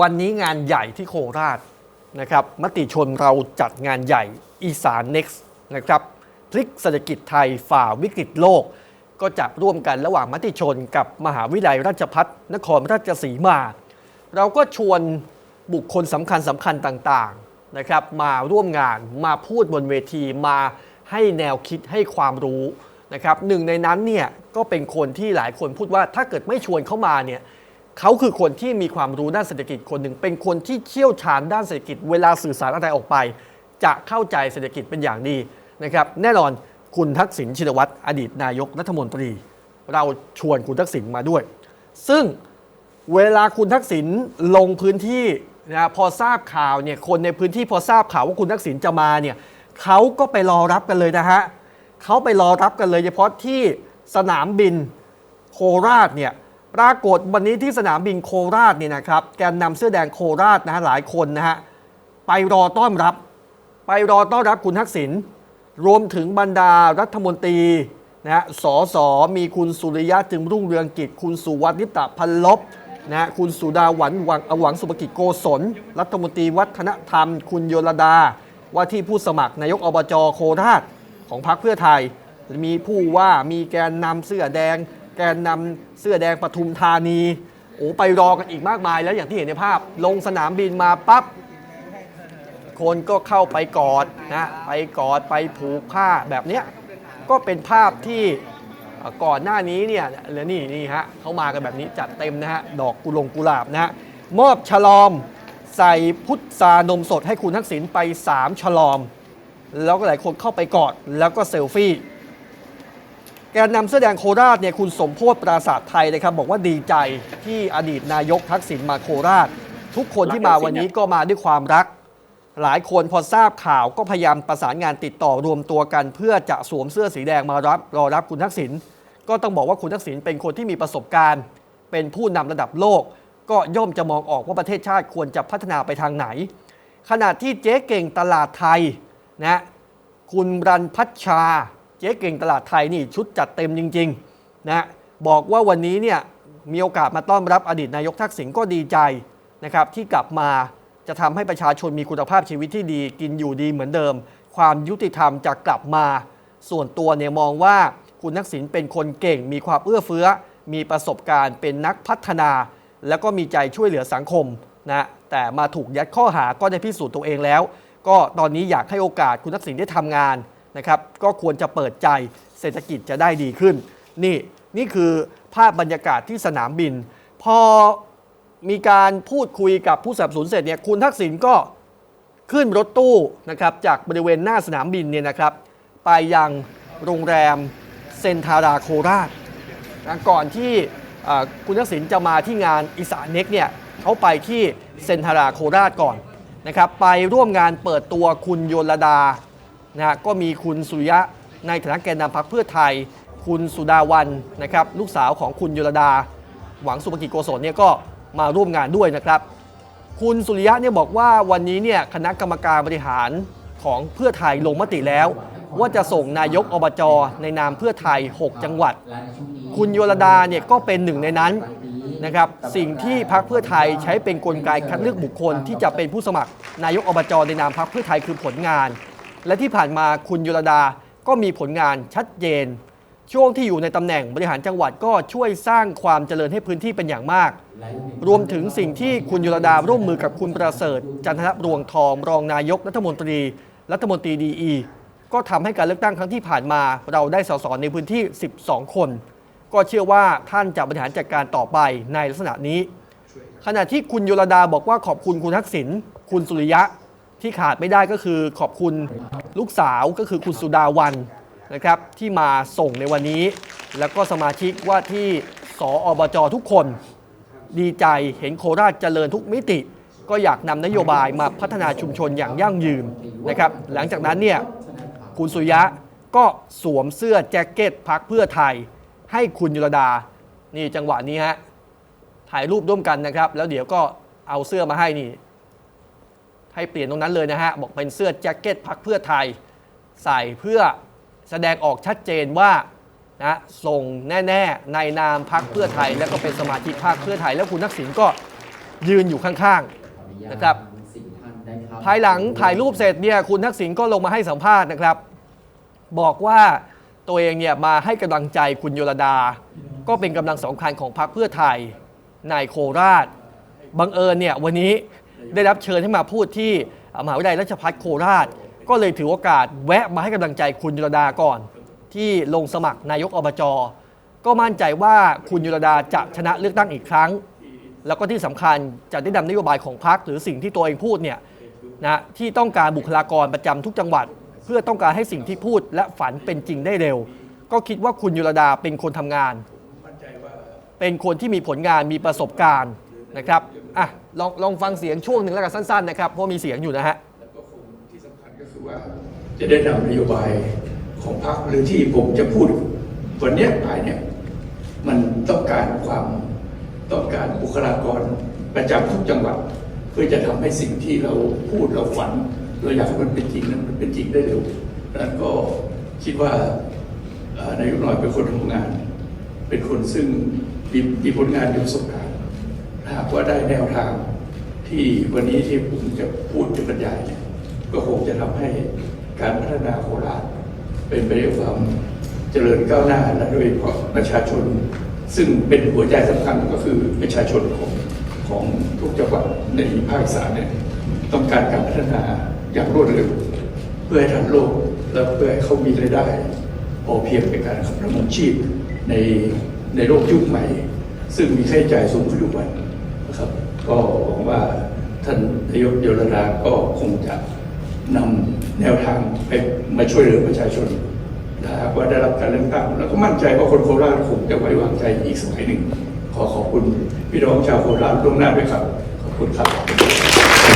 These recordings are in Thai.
วันนี้งานใหญ่ที่โคราชนะครับมติชนเราจัดงานใหญ่อีสาน Next นะครับพลิกเศรษฐกิจไทยฝ่าวิกฤตโลก ก็จะร่วมกันระหว่างมติชนกับมหาวิทยาลัยราชพัฒนครราชสีมา เราก็ชวนบุคคลสำคัญสำคัญต่างๆนะครับมาร่วมงานมาพูดบนเวทีมาให้แนวคิดให้ความรู้นะครับหนึ่งในนั้นเนี่ยก็เป็นคนที่หลายคนพูดว่าถ้าเกิดไม่ชวนเข้ามาเนี่ย เขาคือคนที่มีความรู้ด้านเศรษฐกิจคนหนึ่ง เป็นคนที่เชี่ยวชาญด้านเศรษฐกิจ เวลาสื่อสารอะไรออกไป จะเข้าใจเศรษฐกิจเป็นอย่างดีนะครับแน่นอนคุณทักษิณชินวัตรอดีตนายกรัฐมนตรี เราชวนคุณทักษิณมาด้วย ซึ่งเวลาคุณทักษิณลงพื้นที่นะพอทราบข่าวเนี่ยคนในพื้นที่พอทราบข่าวว่าคุณทักษิณจะมาเนี่ยเขาก็ไปรอรับกันเลยนะฮะเขาไปรอรับกันเลยเฉพาะที่สนามบินโคราชเนี่ย ปรากฏวันนี้ที่สนามบินโคราชเนี่ยนะครับ แกนนำเสื้อแดงโคราชนะฮะหลายคนนะฮะไปรอต้อนรับ ไปรอต้อนรับคุณทักษิณรวมถึงบรรดารัฐมนตรีนะฮะสสมีคุณสุริยะจึงรุ่งเรืองกิจ คุณสุวัฒนิตะพันลบนะฮะคุณสุดาหวันหวังหวังสุภกิจโกศลรัฐมนตรีวัฒนธรรม คุณโยลดา ว่าที่ผู้สมัครนายกอบจโคราชของพรรคเพื่อไทย มีผู้ว่ามีแกนนำเสื้อแดง แกนนำเสื้อแดงปทุมธานีโอ้ไปรอกันอีกมากมายแล้วอย่างที่เห็นในภาพ ลงสนามบินมาปั๊บคนก็เข้าไปกอดนะไปกอดไปผูกผ้าแบบเนี้ยก็เป็นภาพที่เอ่อก่อนหน้านี้เนี่ยแล้วนี่นี่ฮะเขามากันแบบนี้จัดเต็มนะฮะดอกกุหลงกุหลาบนะฮะมอบฉลอมใส่พุทธานมสดให้คุณทักษิณไป 3 ฉลอม แล้วก็หลายคนเข้าไปกอดแล้วก็เซลฟี่ แกนนำเสื้อแดงโคราชเนี่ยคุณสมโพธปราศาสตร์ไทยนะครับบอกว่าดีใจที่อดีตนายกทักษิณมาโคราช ทุกคนที่มาวันนี้ก็มาด้วยความรัก หลายคนพอทราบข่าวก็พยายามประสานงานติดต่อรวมตัวกัน เพื่อจะสวมเสื้อสีแดงมารับรอรับคุณทักษิณก็ต้องบอกว่าคุณทักษิณเป็นคนที่มีประสบการณ์ เป็นผู้นำระดับโลก ก็ย่อมจะมองออกว่าประเทศชาติควรจะพัฒนาไปทางไหน ขณะที่เจ๊เก่งตลาดไทยนะคุณรันพัชชา จ๊เก่งตลาดไทยนี่ชุดจัดเต็มจริงๆนะบอกว่าวันนี้เนี่ยมีโอกาสมาต้อนรับอดีตนายกทักษิณก็ดีใจนะครับที่กลับมาจะทำให้ประชาชนมีคุณภาพชีวิตที่ดี กินอยู่ดีเหมือนเดิม ความยุติธรรมจะกลับมา ส่วนตัวเนี่ยมองว่าคุณทักษิณเป็นคนเก่ง มีความเอื้อเฟื้อ มีประสบการณ์เป็นนักพัฒนา แล้วก็มีใจช่วยเหลือสังคมนะแต่มาถูกยัดข้อหาก็ได้พิสูจน์ตัวเองแล้ว ก็ตอนนี้อยากให้โอกาสคุณทักษิณได้ทำงาน นะครับก็ควรจะเปิดใจเศรษฐกิจจะได้ดีขึ้น นี่นี่คือภาพบรรยากาศที่สนามบิน พอมีการพูดคุยกับผู้สนับสนุนเสร็จเนี่ยคุณทักษิณก็ขึ้นรถตู้นะครับจากบริเวณหน้าสนามบินเนี่ยนะครับ ไปยังโรงแรมเซนทาราโคราชนะก่อนที่คุณทักษิณจะมาที่งานอีสานเน็กเนี่ยเขาไปที่เซนทาราโคราชก่อนนะครับ ไปร่วมงานเปิดตัวคุณโยลดา นะฮะก็มีคุณสุริยะในฐานะแกนนำพรรคเพื่อไทย คุณสุดาวันนะครับลูกสาวของคุณโยลดา หวังสุภกิจโกศลเนี่ยก็มาร่วมงานด้วยนะครับ คุณสุริยะเนี่ยบอกว่าวันนี้เนี่ยคณะกรรมการบริหารของเพื่อไทยลงมติแล้ว ว่าจะส่งนายกอบจในนามเพื่อไทย 6 จังหวัด คุณโยลดาเนี่ยก็เป็นหนึ่งในนั้นนะครับสิ่งที่พรรคเพื่อไทยใช้เป็นกลไกคัดเลือกบุคคลที่จะเป็นผู้สมัครนายกอบจในนามพรรคเพื่อไทยคือผลงาน และที่ผ่านมาคุณโยลดาก็มีผลงานชัดเจน ช่วงที่อยู่ในตำแหน่งบริหารจังหวัดก็ช่วยสร้างความเจริญให้พื้นที่เป็นอย่างมาก รวมถึงสิ่งที่คุณยุรดาร่วมมือกับคุณประเสริฐ จันทนรวงทองรองนายกรัฐมนตรี รัฐมนตรีดีอีก็ทำให้การเลือกตั้งครั้งที่ผ่านมา เราได้สสในพื้นที่ 12 คน ก็เชื่อว่าท่านจะบริหารจัดการต่อไปในลักษณะนี้ ขณะที่คุณยุรดาบอกว่าขอบคุณคุณทักษิณคุณสุริยะ ที่ขาดไม่ได้ก็คือขอบคุณลูกสาวก็คือคุณสุดาวันนะครับที่มาส่งในวันนี้ แล้วก็สมาชิกว่าที่สออบจทุกคนดีใจเห็นโคราชเจริญทุกมิติ ก็อยากนำนโยบายมาพัฒนาชุมชนอย่างยั่งยืนนะครับหลังจากนั้นเนี่ยคุณสุยะก็สวมเสื้อแจ็คเก็ตพักเพื่อไทย ให้คุณยุรดา นี่จังหวะนี้ฮะถ่ายรูปร่วมกันนะครับ แล้วเดี๋ยวก็เอาเสื้อมาให้นี่ ให้เปลี่ยนตรงนั้นเลยนะฮะ บอกเป็นเสื้อแจ็คเก็ตพักเพื่อไทย ใส่เพื่อแสดงออกชัดเจนว่านะส่งแน่ๆในนามพักเพื่อไทย แล้วก็เป็นสมาชิกพรรคเพื่อไทย แล้วคุณทักษิณก็ยืนอยู่ข้างนะครับสิบท่านได้ครับๆภายหลังถ่ายรูปเสร็จเนี่ยคุณทักษิณก็ลงมาให้สัมภาษณ์นะครับ บอกว่าตัวเองเนี่ยมาให้กำลังใจคุณโยรดา ก็เป็นกำลังสำคัญของพรรคเพื่อไทยในโคราชบังเอิญเนี่ยวันนี้ ได้รับเชิญให้มาพูดที่มหาวิทยาลัยราชภัฏโคราช ก็เลยถือโอกาสแวะมาให้กำลังใจคุณยุรดาก่อน ที่ลงสมัครนายกอบจก็มั่นใจว่าคุณยุรดาจะชนะเลือกตั้งอีกครั้ง แล้วก็ที่สำคัญจะได้นำนโยบายของพรรคหรือสิ่งที่ตัวเองพูดเนี่ยนะที่ต้องการบุคลากรประจำทุกจังหวัด เพื่อต้องการให้สิ่งที่พูดและฝันเป็นจริงได้เร็ว ก็คิดว่าคุณยุรดาเป็นคนทำงาน เป็นคนที่มีผลงานมีประสบการณ์ นะครับอะลองลองฟังเสียงช่วงหนึ่งแล้วกันสั้นๆนะครับเพราะมีเสียงอยู่นะฮะแล้วก็คงที่สำคัญก็คือว่าจะได้นำนโยบายของพรรคหรือที่ผมจะพูดวันเนี้ยไปเนี่ยมันต้องการความต้องการบุคลากรประจำทุกจังหวัด เพื่อจะทำให้สิ่งที่เราพูดเราฝันเราอยากให้มันเป็นจริงนั้นมันเป็นจริงได้เร็วดังนั้นก็คิดว่าเอ่อนายกน้อยเป็นคนทำงาน เป็นคนซึ่งมีมีผลงานมีประสบ ว่าได้แนวทางที่วันนี้ที่ผมจะพูดจะบรรยายเนี่ยก็คงจะทำให้การพัฒนาโคราชเป็นไปด้วยความเจริญก้าวหน้าและโดยเฉพาะประชาชน ซึ่งเป็นหัวใจสำคัญก็คือประชาชนของของทุกจังหวัดในภาคอีสานเนี่ยต้องการการพัฒนาอย่างรวดเร็วเพื่อให้ทันโลกและเพื่อให้เขามีรายได้พอเพียงในการดำรงชีพในในโลกยุคใหม่ ซึ่งมีค่าใช้จ่ายสูงขึ้นทุกวัน ก็หวังว่าท่านนายกเยลดาก็คงจะนำแนวทางไปมาช่วยเหลือประชาชนถ้าหากว่าได้รับการเลือกตั้งแล้วก็มั่นใจว่าคนโคราชคงจะไว้วางใจอีกสมัยหนึ่ง ขอขอบคุณพี่น้องชาวโคราชล่วงหน้าด้วยครับ ขอบคุณครับ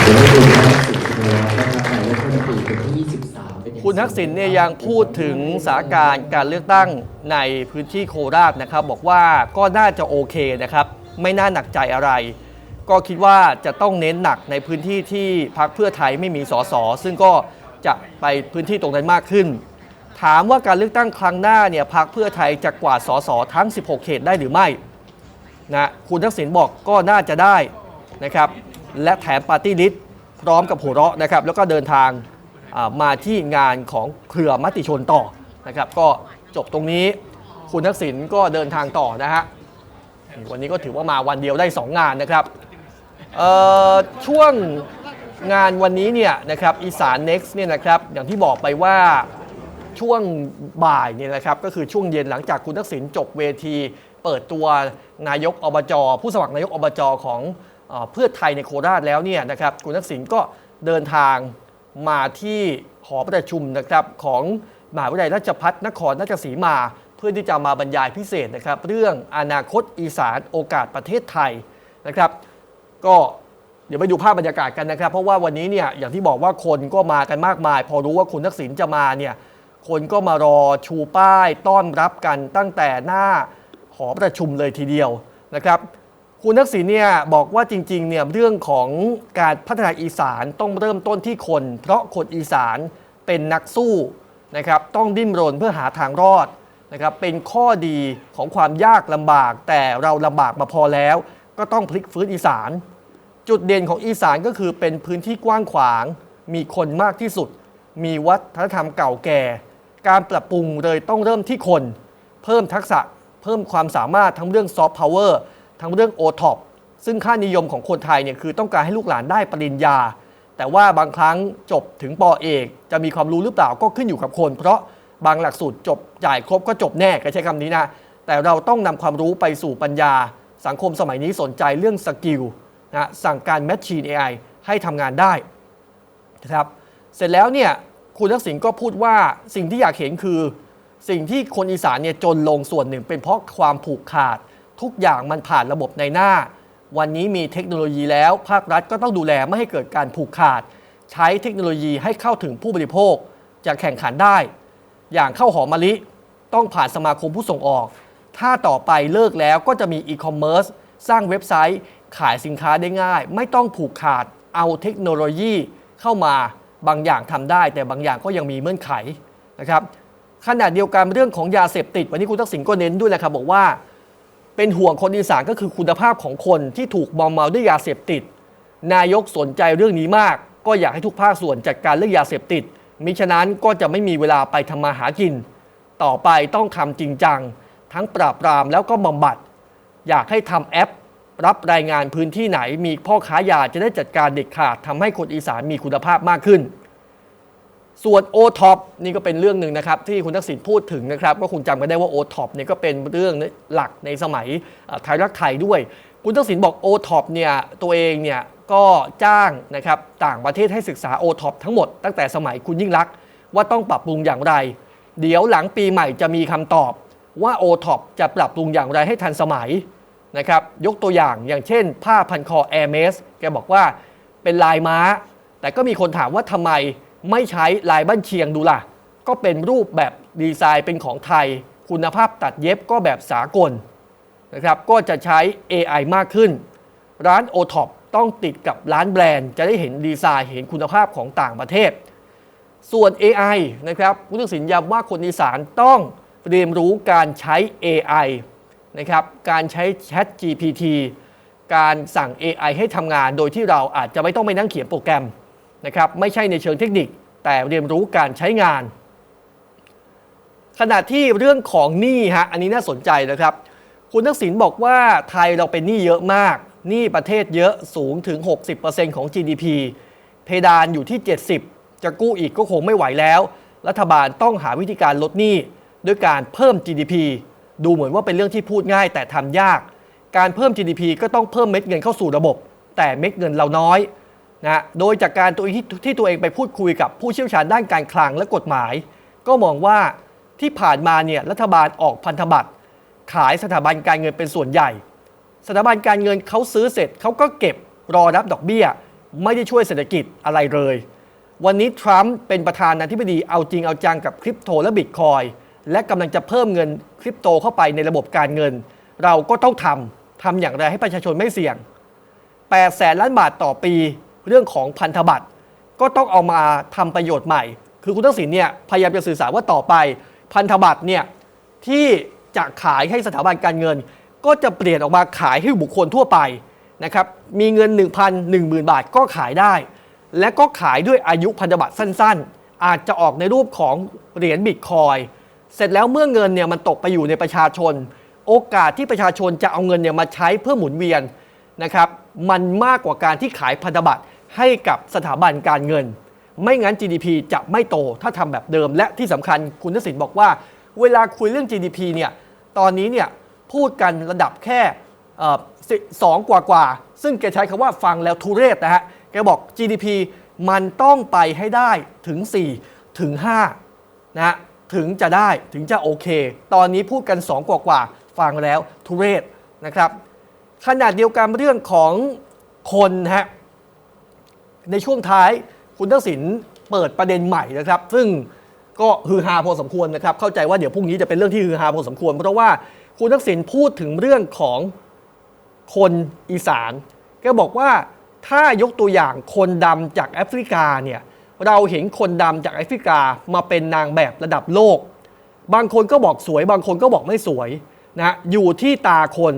เดี๋ยวเราดูนะครับสิบโมงนะครับนายกรัฐมนตรีเป็นที่23เป็นอย่างคุณทักษิณเนี่ยยังพูดถึงสถานการณ์การเลือกตั้งในพื้นที่โคราชนะครับ บอกว่าก็น่าจะโอเคนะครับ ไม่น่าหนักใจอะไร ก็คิดว่าจะต้องเน้นหนักในพื้นที่ที่พรรคเพื่อไทยไม่มีสสซึ่งก็จะไปพื้นที่ตรงนั้นมากขึ้น ถามว่าการเลือกตั้งครั้งหน้าเนี่ยพรรคเพื่อไทยจะกวาดสสทั้ง 16 เขตได้หรือไม่นะคุณทักษิณบอกก็น่าจะได้นะครับและแถมปาร์ตี้ลิสต์พร้อมกับหัวเราะนะครับแล้วก็เดินทางมาที่งานของเครือมติชนต่อนะครับก็จบตรงนี้คุณทักษิณก็เดินทางต่อนะฮะวันนี้ก็ถือว่ามาวันเดียวได้ 2 งานนะครับ ช่วงงานวันนี้เนี่ยนะครับอีสาน next เนี่ยนะครับอย่างที่บอกไปว่าช่วงบ่ายเนี่ยนะครับก็คือช่วงเย็นหลังจากคุณทักษิณจบเวที เปิดตัวนายกอบจผู้สมัครนายกอบจของเอเพื่อไทยในโคราชแล้วเนี่ยนะครับคุณทักษิณก็เดินทางมาที่หอประชุมนะครับของมหาวิทยาลัยราชภัฏนครราชสีมา เพื่อที่จะมาบรรยายพิเศษนะครับ เรื่องอนาคตอีสานโอกาสประเทศไทยนะครับ ก็เดี๋ยวไปดูภาพบรรยากาศกันนะครับ เพราะว่าวันนี้เนี่ยอย่างที่บอกว่าคนก็มากันมากมาย พอรู้ว่าคุณทักษิณจะมาเนี่ยคนก็มารอชูป้ายต้อนรับกันตั้งแต่หน้าหอประชุมเลยทีเดียวนะครับคุณทักษิณเนี่ยบอกว่าจริงๆเนี่ยเรื่องของการพัฒนาอีสานต้องเริ่มต้นที่คน เพราะคนอีสานเป็นนักสู้นะครับต้องดิ้นรนเพื่อหาทางรอดนะครับเป็นข้อดีของความยากลำบากแต่เราลำบากมาพอแล้ว ก็ต้องพลิกฟื้นอีสาน จุดเด่นของอีสานก็คือเป็นพื้นที่กว้างขวาง มีคนมากที่สุด มีวัฒนธรรมเก่าแก่ การปรับปรุงเลยต้องเริ่มที่คน เพิ่มทักษะเพิ่มความสามารถทั้งเรื่องซอฟต์พาวเวอร์ทั้งเรื่องโอท็อปซึ่งค่านิยมของคนไทยเนี่ยคือต้องการให้ลูกหลานได้ปริญญา แต่ว่าบางครั้งจบถึงปอเอกจะมีความรู้หรือเปล่าก็ขึ้นอยู่กับคน เพราะบางหลักสูตรจบจ่ายครบก็จบแน่ก็ใช้คำนี้นะแต่เราต้องนำความรู้ไปสู่ปัญญา สังคมสมัยนี้สนใจเรื่องสกิลนะสั่งการแมชชีน AI ให้ทำงานได้นะครับเสร็จแล้วเนี่ยคุณทักษิณก็พูดว่าสิ่งที่อยากเห็นคือ สิ่งที่คนอีสานเนี่ยจนลงส่วนหนึ่ง เป็นเพราะความผูกขาด ทุกอย่างมันผ่านระบบในหน้า วันนี้มีเทคโนโลยีแล้ว ภาครัฐก็ต้องดูแลไม่ให้เกิดการผูกขาด ใช้เทคโนโลยีให้เข้าถึงผู้บริโภคจะแข่งขันได้ อย่างข้าวหอมมะลิ ต้องผ่านสมาคมผู้ส่งออก ถ้าต่อไปเลิกแล้วก็จะมีอีคอมเมิร์ซสร้างเว็บไซต์ขายสินค้าได้ง่าย ไม่ต้องผูกขาดเอาเทคโนโลยีเข้ามาบางอย่างทำได้ แต่บางอย่างก็ยังมีเงื่อนไขนะครับขณะเดียวกันเรื่องของยาเสพติด วันนี้คุณทักษิณก็เน้นด้วยแหละครับบอกว่า เป็นห่วงคนอีสานก็คือคุณภาพของคนที่ถูกมอมเมาด้วยยาเสพติด นายกสนใจเรื่องนี้มาก ก็อยากให้ทุกภาคส่วนจัดการเรื่องยาเสพติดมิฉะนั้นก็จะไม่มีเวลาไปทำมาหากิน ต่อไปต้องทำจริงจัง ทั้งปราบปรามแล้วก็บำบัด อยากให้ทำแอป รับรายงานพื้นที่ไหน มีพ่อค้ายาจะได้จัดการเด็ดขาดทำให้คนอีสานมีคุณภาพมากขึ้น ส่วน o t o p นี่ก็เป็นเรื่องหนึ่งนะครับที่คุณทักษิณพูดถึงนะครับก็คงจำกันได้ว่า o t o p เนี่ยก็เป็นเรื่องหลักในสมัยไทยรักไทยด้วย คุณทักษิณบอก o t o p เนี่ยตัวเองเนี่ยก็จ้างนะครับต่างประเทศให้ศึกษา o t o p ทั้งหมดตั้งแต่สมัยคุณยิ่งรักว่าต้องปรับปรุงอย่างไร เดี๋ยวหลังปีใหม่จะมีคำตอบ ว่า o t o p จะปรับปรุงอย่างไรให้ทันสมัยนะครับยกตัวอย่างอย่างเช่น ผ้าพันคอ Air m e s แกบอกว่าเป็นลายม้า แต่ก็มีคนถามว่าทำไมไม่ใช้ลายบ้านเชียงดูล่ะ ก็เป็นรูปแบบดีไซน์เป็นของไทย คุณภาพตัดเย็บก็แบบสากลนะครับก็จะใช้ AI มากขึ้น ร้าน o t o p ต้องติดกับร้านแบรนด์ จะได้เห็นดีไซน์เห็นคุณภาพของต่างประเทศ ส่วน AI นะครับผู้ตัดสินย้ำว่าคนอีสานต้อง เรียนรู้การใช้ AI นะครับ การใช้ Chat GPT การสั่ง AI ให้ทำงานโดยที่เราอาจจะไม่ต้องไปนั่งเขียนโปรแกรมนะครับ ไม่ใช่ในเชิงเทคนิค แต่เรียนรู้การใช้งาน ขณะที่เรื่องของหนี้ฮะ อันนี้น่าสนใจนะครับ คุณทักษิณบอกว่าไทยเราเป็นหนี้เยอะมาก หนี้ประเทศเยอะสูงถึง 60%ของ GDP เพดานอยู่ที่ 70 จะกู้อีกก็คงไม่ไหวแล้ว รัฐบาลต้องหาวิธีการลดหนี้ ด้วยการเพิ่ม GDP ดูเหมือนว่าเป็นเรื่องที่พูดง่ายแต่ทำยาก การเพิ่ม GDP ก็ต้องเพิ่มเม็ดเงินเข้าสู่ระบบ แต่เม็ดเงินเราน้อยนะโดยจากการตัวทที่ตัวเองไปพูดคุยกับผู้เชี่ยวชาญด้านการคลังและกฎหมาย ก็มองว่าที่ผ่านมาเนี่ยรัฐบาลออกพันธบัตร ขายสถาบันการเงินเป็นส่วนใหญ่ สถาบันการเงินเขาซื้อเสร็จเขาก็เก็บรอรับดอกเบี้ย ไม่ได้ช่วยเศรษฐกิจอะไรเลย วันนี้ทรัมป์เป็นประธานาธิบดีเอาจริงเอาจังกับคริปโตและบิตคอย และกำลังจะเพิ่มเงินคริปโตเข้าไปในระบบการเงิน เราก็ต้องทำทำอย่างไรให้ประชาชนไม่เสี่ยง8แสนล้านบาทต่อปีเรื่องของพันธบัตรก็ต้องเอามาทำประโยชน์ใหม่ คือคุณทักษิณเนี่ยพยายามจะสื่อสารว่าต่อไป พันธบัตรเนี่ยที่จะขายให้สถาบันการเงิน ก็จะเปลี่ยนออกมาขายให้บุคคลทั่วไปนะครับมีเงิน 1,000 10,000 บาทก็ขายได้ และก็ขายด้วยอายุพันธบัตรสั้นๆ อาจจะออกในรูปของเหรียญบิตคอยน์ เสร็จแล้วเมื่อเงินเนี่ยมันตกไปอยู่ในประชาชน โอกาสที่ประชาชนจะเอาเงินเนี่ยมาใช้เพื่อหมุนเวียนนะครับมันมากกว่าการที่ขายพันธบัตรให้กับสถาบันการเงิน ไม่งั้น GDP จะไม่โตถ้าทำแบบเดิม และที่สำคัญคุณทักษิณบอกว่า เวลาคุยเรื่อง GDP เนี่ยตอนนี้เนี่ยพูดกันระดับแค่สองกว่ากว่า ซึ่งแกใช้คำว่าฟังแล้วทุเรศนะฮะแกบอก GDP มันต้องไปให้ได้ถึง 4 ถึง5นะฮะ ถึงจะได้ถึงจะโอเค ตอนนี้พูดกัน 2 กว่ากว่าฟังแล้วทุเรศนะครับขนาดเดียวกันเรื่องของคนนะฮะในช่วงท้ายคุณทักษิณเปิดประเด็นใหม่นะครับ ซึ่งก็ฮือฮาพอสมควรนะครับ เข้าใจว่าเดี๋ยวพรุ่งนี้จะเป็นเรื่องที่ฮือฮาพอสมควร เพราะว่าคุณทักษิณพูดถึงเรื่องของคนอีสานแกบอกว่าถ้ายกตัวอย่างคนดำจากแอฟริกาเนี่ย เราเห็นคนดำจากแอฟริกามาเป็นนางแบบระดับโลก บางคนก็บอกสวย บางคนก็บอกไม่สวยนะอยู่ที่ตาคน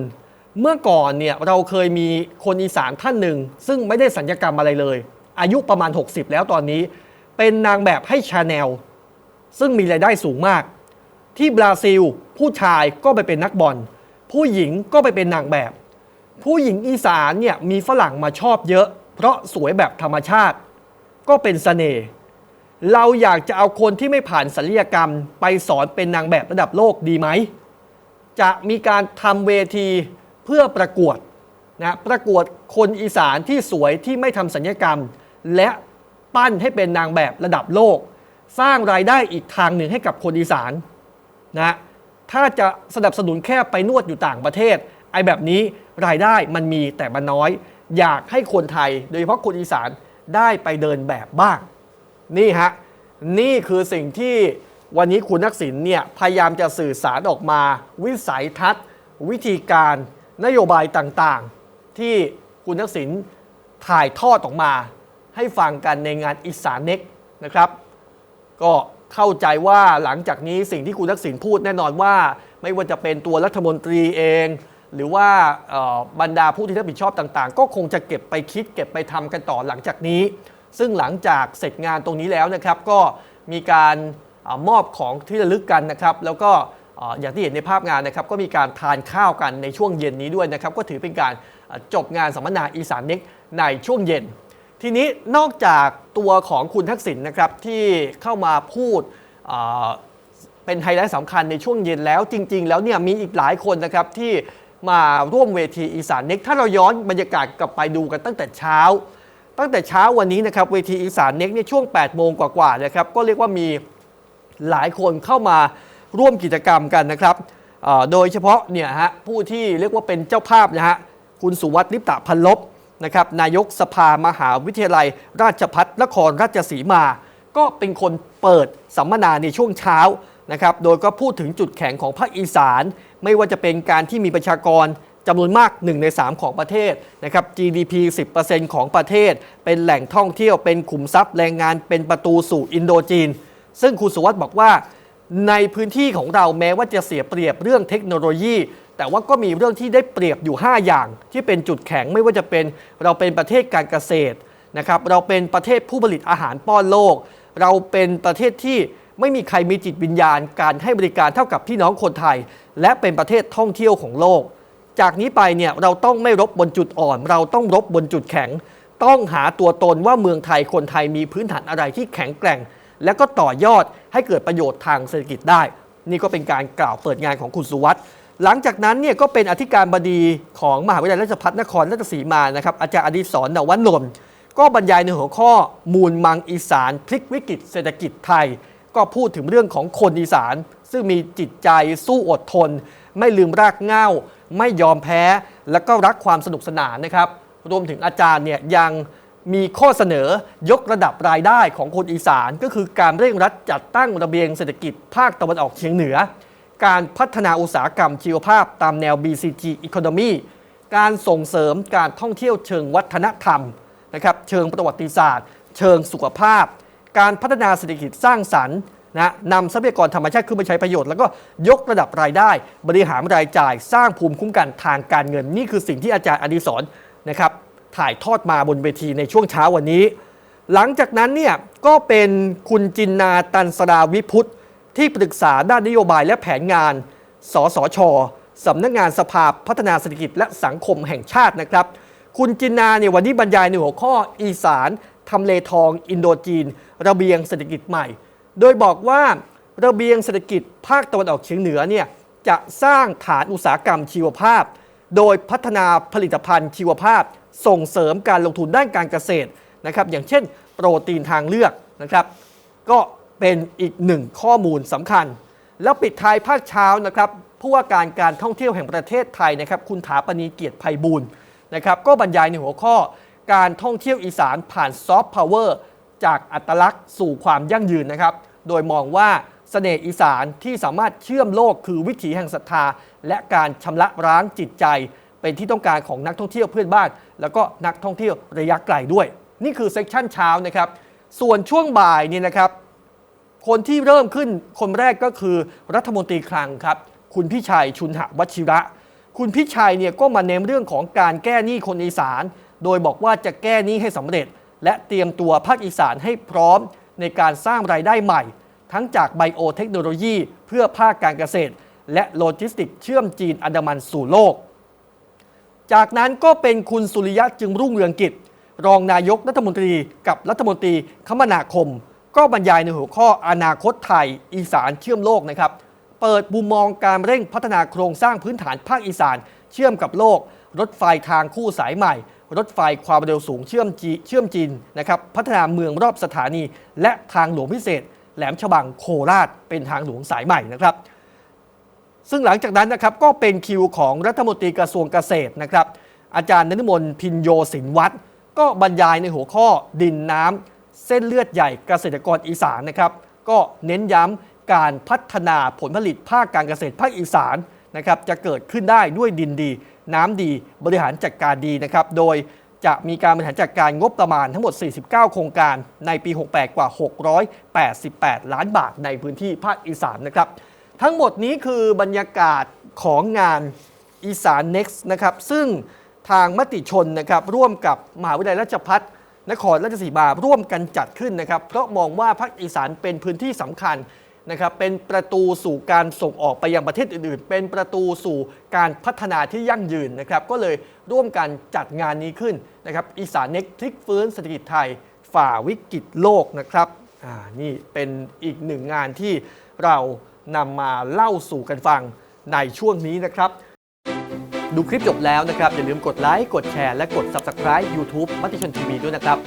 เมื่อก่อนเนี่ยเราเคยมีคนอีสานท่านหนึ่ง ซึ่งไม่ได้สัญญกรรมอะไรเลย อายุประมาณ 60 แล้วตอนนี้ เป็นนางแบบให้ชาแนลซึ่งมีรายได้สูงมาก ที่บราซิล ผู้ชายก็ไปเป็นนักบอล ผู้หญิงก็ไปเป็นนางแบบ ผู้หญิงอีสานเนี่ยมีฝรั่งมาชอบเยอะ เพราะสวยแบบธรรมชาติ ก็เป็นเสน่ห์เราอยากจะเอาคนที่ไม่ผ่านศัลยกรรม ไปสอนเป็นนางแบบระดับโลกดีไหม จะมีการทำเวทีเพื่อประกวดนะประกวดคนอีสานที่สวยที่ไม่ทำสัญญกรรม และปั้นให้เป็นนางแบบระดับโลก สร้างรายได้อีกทางหนึ่งให้กับคนอีสานนะถ้าจะสนับสนุนแค่ไปนวดอยู่ต่างประเทศ ไอ้แบบนี้รายได้มันมีแต่มันน้อย อยากให้คนไทย โดยเฉพาะคนอีสาน ได้ไปเดินแบบบ้าง นี่ฮะ นี่คือสิ่งที่วันนี้คุณนักษิณเนี่ยพยายามจะสื่อสารออกมา วิสัยทัศน์ วิธีการนโยบายต่างๆ ที่คุณนักษิณถ่ายทอดออกมา ให้ฟังกันในงานอีสานเน็กนะครับ ก็เข้าใจว่าหลังจากนี้สิ่งที่คุณทักษิณพูดแน่นอนว่า ไม่ว่าจะเป็นตัวรัฐมนตรีเอง หรือว่าบรรดาผู้ที่รับผิดชอบต่างๆ ก็คงจะเก็บไปคิดเก็บไปทำกันต่อหลังจากนี้ ซึ่งหลังจากเสร็จงานตรงนี้แล้วนะครับ ก็มีการอมอบของที่ระลึกกันนะครับ แล้วก็อย่างที่เห็นในภาพงานนะครับ ก็มีการทานข้าวกันในช่วงเย็นนี้ด้วยนะครับ ก็ถือเป็นการจบงานสัมมนาอีสานเน็กในช่วงเย็น ทีนี้นอกจากตัวของคุณทักษิณนะครับที่เข้ามาพูดเป็นไฮไลท์สำคัญในช่วงเย็นแล้วจริง ๆ แล้วเนี่ยมีอีกหลายคนนะครับที่ มาร่วมเวทีอีสานเน็กถ้าเราย้อนบรรยากาศกลับไปดูกันตั้งแต่เช้า ตั้งแต่เช้าวันนี้นะครับเวทีอีสานเน็กในยช่วง 8 โมงกว่าๆนะครับก็เรียกว่ามีหลายคนเข้ามาร่วมกิจกรรมกันนะครับโดยเฉพาะเนี่ยฮะผู้ที่เรียกว่าเป็นเจ้าภาพนะฮะคุณสุวัสดิ์ลิปตะพันลบนะครับนายกสภามหาวิทยาลัย ราชพัฒนครราชสีมา ก็เป็นคนเปิดสัมมนาในช่วงเช้า นะครับ โดยก็พูดถึงจุดแข็งของภาคอีสาน ไม่ว่าจะเป็นการที่มีประชากรจำนวนมาก 1 ใน 3 ของประเทศนะครับ GDP 10%ของประเทศ เป็นแหล่งท่องเที่ยวเป็นขุมทรัพย์แรงงานเป็นประตูสู่อินโดจีน ซึ่งคุณสุวัสด์บอกว่า ในพื้นที่ของเราแม้ว่าจะเสียเปรียบเรื่องเทคโนโลยี แต่ว่าก็มีเรื่องที่ได้เปรียบอยู่ 5 อย่าง ที่เป็นจุดแข็งไม่ว่าจะเป็นเราเป็นประเทศการเกษตรนะครับเราเป็นประเทศผู้ผลิตอาหารป้อนโลก เราเป็นประเทศที่ ไม่มีใครมีจิตวิญญาณการให้บริการเท่ากับพี่น้องคนไทย และเป็นประเทศท่องเที่ยวของโลก จากนี้ไปเนี่ยเราต้องไม่รบบนจุดอ่อน เราต้องรบบนจุดแข็ง ต้องหาตัวตนว่าเมืองไทยคนไทยมีพื้นฐานอะไรที่แข็งแกร่ง และก็ต่อยอดให้เกิดประโยชน์ทางเศรษฐกิจได้ นี่ก็เป็นการกล่าวเปิดงานของคุณสุวัสด์หลังจากนั้นเนี่ยก็เป็นอธิการบดีของมหาวิทยาลัยราชภัฏนครราชสีมานะครับอาจารย์อดิศรนวนนท์ก็บรรยายในหัวข้อมูลมังอีสานพลิกวิกฤตเศรษฐกิจไทย ก็พูดถึงเรื่องของคนอีสาน ซึ่งมีจิตใจสู้อดทน ไม่ลืมรากเหง้า ไม่ยอมแพ้ แล้วก็รักความสนุกสนานนะครับ รวมถึงอาจารย์เนี่ยยังมีข้อเสนอยกระดับรายได้ของคนอีสาน ก็คือการเร่งรัดจัดตั้งระเบียงเศรษฐกิจภาคตะวันออกเฉียงเหนือ การพัฒนาอุตสาหกรรมชีวภาพตามแนว BCG Economy การส่งเสริมการท่องเที่ยวเชิงวัฒนธรรมนะครับเชิงประวัติศาสตร์ เชิงสุขภาพ การพัฒนาเศรษฐกิจสร้างสรรค์นะนำทรัพยากรธรรมชาติขึ้นมาใช้ประโยชน์ แล้วก็ยกระดับรายได้ บริหารรายจ่ายสร้างภูมิคุ้มกันทางการเงิน นี่คือสิ่งที่อาจารย์อดิศรนะครับถ่ายทอดมาบนเวทีในช่วงเช้าวันนี้ หลังจากนั้นเนี่ยก็เป็นคุณจินนาตันสราวิพุทธที่ปรึกษาด้านนโยบายและแผนงาน สสชสำนักงานสภาพัฒนาเศรษฐกิจและสังคมแห่งชาตินะครับ คุณจินนาเนี่ยวันนี้บรรยายในหัวข้ออีสาน ทำเลทองอินโดจีน ระเบียงเศรษฐกิจใหม่ โดยบอกว่าระเบียงเศรษฐกิจภาคตะวันออกเฉียงเหนือเนี่ยจะสร้างฐานอุตสาหกรรมชีวภาพ โดยพัฒนาผลิตภัณฑ์ชีวภาพ ส่งเสริมการลงทุนด้านการเกษตรนะครับอย่างเช่น โปรตีนทางเลือกนะครับ ก็เป็นอีกหนึ่งข้อมูลสำคัญ แล้วปิดท้ายภาคเช้านะครับผู้ว่าการการท่องเที่ยวแห่งประเทศไทยนะครับคุณถาปณีเกียรติไพบูลนะครับก็บรรยายในหัวข้อ การท่องเที่ยวอีสานผ่านซอฟต์พาวเวอร์จากอัตลักษณ์สู่ความยั่งยืนนะครับ โดยมองว่าเสน่ห์อีสานที่สามารถเชื่อมโลกคือวิถีแห่งศรัทธา และการชำระร้างจิตใจ เป็นที่ต้องการของนักท่องเที่ยวเพื่อนบ้าน แล้วก็นักท่องเที่ยวระยะไกลด้วย นี่คือเซกชันเช้านะครับ ส่วนช่วงบ่ายนี่นะครับ คนที่เริ่มขึ้นคนแรกก็คือรัฐมนตรีคลังครับ คุณพิชัยชุนหวชิระ คุณพิชัยเนี่ยก็มาเน้นเรื่องของการแก้หนี้คนอีสาน โดยบอกว่าจะแก้หนี้ให้สำเร็จ และเตรียมตัวภาคอีสานให้พร้อมในการสร้างรายได้ใหม่ ทั้งจากไบโอเทคโนโลยีเพื่อภาคการเกษตร และโลจิสติกเชื่อมจีนอันดามันสู่โลก จากนั้นก็เป็นคุณสุริยะจึงรุ่งเรืองกิจ รองนายกรัฐมนตรีกับรัฐมนตรีคมนาคม ก็บรรยายในหัวข้ออนาคตไทย อีสานเชื่อมโลกนะครับเปิดมุมมองการเร่งพัฒนาโครงสร้างพื้นฐานภาคอีสาน เชื่อมกับโลก รถไฟทางคู่สายใหม่ รถไฟความเร็วสูงเชื่อมจีเชื่อมจีนนะครับพัฒนาเมืองรอบสถานี และทางหลวงพิเศษ แหลมฉบังโคราช เป็นทางหลวงสายใหม่นะครับ ซึ่งหลังจากนั้นนะครับก็เป็นคิวของรัฐมนตรีกระทรวงเกษตรนะครับ อาจารย์นฤมลพินโยสินวัตรก็บรรยายในหัวข้อดินน้ำเส้นเลือดใหญ่เกษตรกรอีสานนะครับ ก็เน้นย้ำการพัฒนาผลผลิตภาคการเกษตรภาคอีสาน นะครับจะเกิดขึ้นได้ด้วยดินดี น้ำดีบริหารจัดการดีนะครับโดยจะมีการบริหารจัดการงบประมาณทั้งหมด 49 โครงการในปี 68 กว่า 688 ล้านบาทในพื้นที่ภาคอีสานนะครับ ทั้งหมดนี้คือบรรยากาศของงานอีสาน Next นะครับ ซึ่งทางมติชนนะครับร่วมกับมหาวิทยาลัยราชภัฏนครราชสีมาร่วมกันจัดขึ้นนะครับ เพราะมองว่าภาคอีสานเป็นพื้นที่สำคัญ นะครับเป็นประตูสู่การส่งออกไปยังประเทศอื่น ๆ เป็นประตูสู่การพัฒนาที่ยั่งยืนนะครับก็เลยร่วมกันจัดงานนี้ขึ้นนะครับอีสาน Next พลิกฟื้นเศรษฐกิจไทยฝ่าวิกฤตโลกนะครับอ่านี่เป็นอีกหนึ่งงานที่เรานำมาเล่าสู่กันฟังในช่วงนี้นะครับ ดูคลิปจบแล้วนะครับ อย่าลืมกดไลค์ กดแชร์ และกด Subscribe YouTube มติชนทีวีด้วยนะครับ